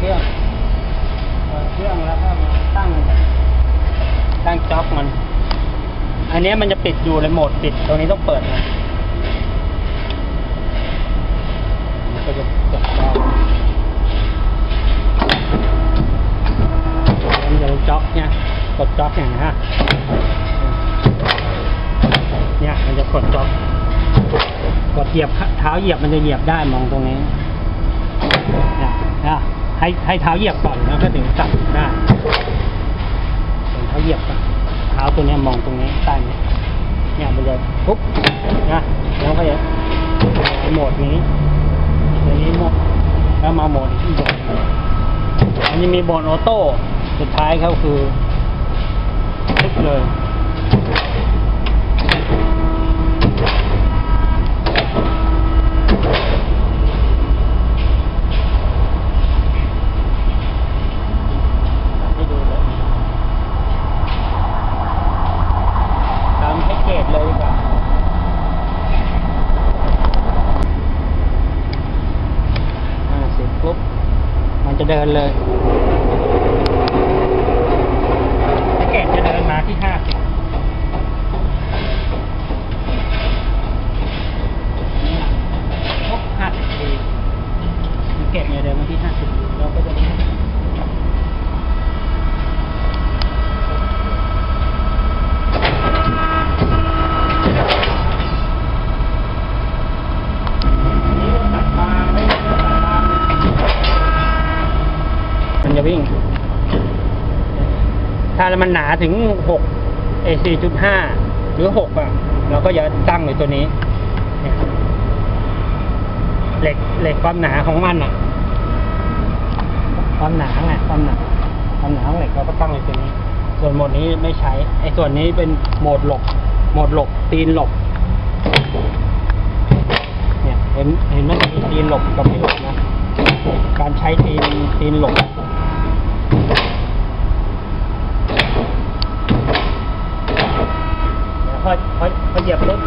ครื่องเปิดเครื่องแล้วก็มาตั้ง ตั้งจ็อกมัน อันนี้มันจะปิดอยู่ในโหมดปิด ตรงนี้ต้องเปิดนะมันก็จะเปิดได้มันจะเป็นจ็อกเนี่ย กดจ็อกอย่างนี้ฮะ เนี่ยมันจะกดจ็อก กดเหยียบเท้าเหยียบมันจะเหยียบได้มองตรงนี้เนี่ยนะ ให้ให้เท้าเหยียบก่อนแล้วก็ถึงสั่งได้เห็นเท้าเหยียบก่อนเท้าตัวนี้มองตรงนี้ใต้นี้เนี่ยมันจะปุ๊บนะแล้วก็จะไปโหมดนี้ตัวนี้โหมดแล้วมาโหมดที่โหมดอันนี้มีโหมดออโต้สุดท้ายเขาคือคลิกเลย ให้ดูเลยตามแพ็กเกจเลยดีกว่าอ่าเสร็จปุ๊บ มันจะเดินเลยแพ็กเกจจะเดินมาที่ห้าสิบปุ๊บห้าสิบทีแพ็กเกจเนี่ยเดินมาที่ห้าสิบเราก็จะ มัน จะวิ่ง ถ้ามันหนาถึงหกเอสี่จุดห้าหรือหกอะ เราก็จะตั้งในตัวนี้ เหล็กเหล็กความหนาของมันอะ ความหนาไงความหนาความหนาของเหล็กเราก็ตั้งในตัวนี้ ส่วนโหมดนี้ไม่ใช้ ไอ้ส่วนนี้เป็นโหมดหลบ โหมดหลบตีนหลบ เนี่ย เห็นเห็นไหมมีตีนหลบกับไม่หลบนะ การใช้ตีนตีนหลบ เดี๋ยว พอพอพอเหยียบรถ